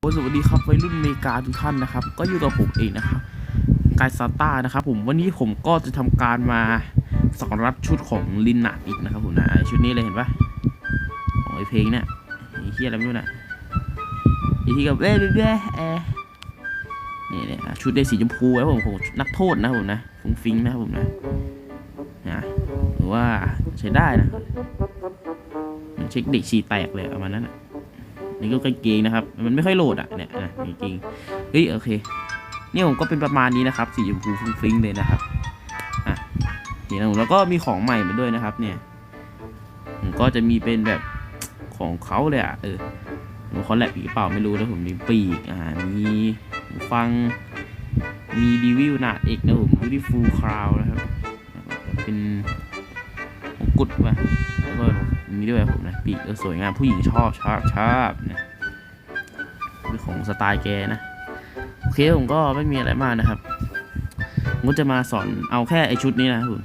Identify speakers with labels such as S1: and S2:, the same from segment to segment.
S1: โอ้สวัสดีครับวัยรุ่นอเมริกาทุกท่านนะครับ ก็อยู่กับผมเองนะครับกายซาต้านะครับผมวันนี้ผมก็จะทำการมาสกรับชุดของลินนาอีกนะครับผมนะชุดนี้เลยเห็นปะของไอเพลงเนี่ยไอเฮียอะไรไม่รู้นะไอ้ที่กับเว้ยเว้ยเว้เอนี่เนี่ยชุดได้สีชมพูนะผมของนักโทษนะผมนะฟุ้งฟิ้งนะครับผมนะนะหรือว่าใช้ได้นะเช็คเด็กฉี่แตกเลยประมาณนั้นนะ นี่ก็กางเกงนะครับ มันไม่ค่อยโหลดอะเนี่ยนะกางเกงเฮ้ยโอเคเนี่ยผมก็เป็นประมาณนี้นะครับสีชมพูฟุ้งฟิ้งเลยนะครับอะนี่นะผมแล้วก็มีของใหม่มาด้วยนะครับ เนี่ยผมก็จะมีเป็นแบบของเขาเลยอะเออผมเขาแลบอีกเปล่าไม่รู้นะผมมีปีกอ่ามีฟังมีดีวิวนาดเอกนะผมวิดีฟูลคราวนะครับ เป็นมงกุฎป่ะ ก็มีด้วยผมนะปีกเออสวยงามผู้หญิงชอบชอบชอบนะเป็นของสไตล์แกนะโอเคผมก็ไม่มีอะไรมากนะครับผมก็จะมาสอนเอาแค่ไอชุดนี้นะครับผม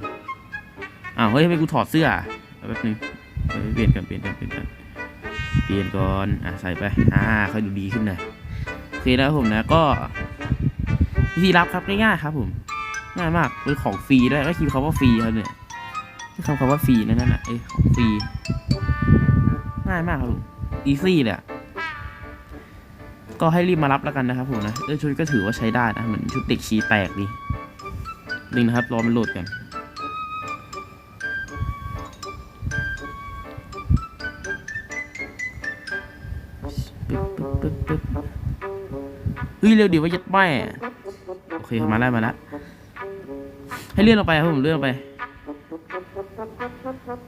S1: อ้าวเฮ้ยไมกูถอดเสื้อแป๊บนึงเปลี่ยนกันเปลี่ยนกันเปลี่ยนกันเปลี่ยนก่อนอะใส่ไปอ่าค่อยดูดีขึ้นหน่อยโอเคนะครับผมนะก็วิธีรับครับง่ายๆครับผมง่ายมากเป็นของฟรีด้วยก็คีย์คำว่าฟรีครับเนี่ย คำคำว่าฟรีนั่นน่ะ เอ้ยของฟรี ง่ายมากครับผมอีซี่เลยอะก็ให้รีบมารับแล้วกันนะครับผมนะเออชุดก็ถือว่าใช้ได้นะ เหมือนชุดเด็กชีแตกดีนึงนะครับ รอมันโหลดกันเฮ้ยเร็วดีว่ายัดแม่โอเค มาแล้วมาแล้วให้เลื่อนลงไปครับผมเลื่อนลงไป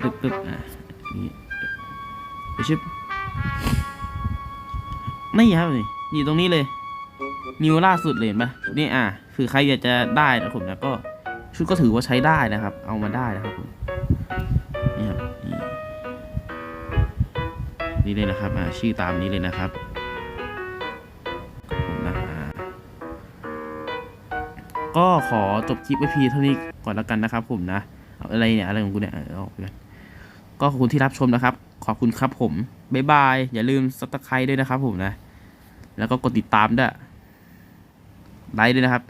S1: ปึ๊บปึ๊บอะนี่ไปชิบนี่ครับนี่อยู่ตรงนี้เลย นิวล่าสุดเลยเห็นปะนี่อะคือใครอยากจะได้นะผมนะก็ชุดก็ถือว่าใช้ได้นะครับ เอามาได้นะครับผมนี่ครับนี่นี่เลยนะครับอ่าชื่อตามนี้เลยนะครับผมนะอ่าก็ขอจบคลิปไว้พีเท่านี้ก่อนแล้วกันนะครับผมนะ เอาอะไรเนี่ยอะไรของกูเนี่ยเออเอาไปกัน ก็ขอบคุณที่รับชมนะครับ ขอบคุณครับผม บ๊ายบาย อย่าลืมซับสไครต์ด้วยนะครับผมนะ แล้วก็กดติดตามด้วย ไลค์ด้วยนะครับ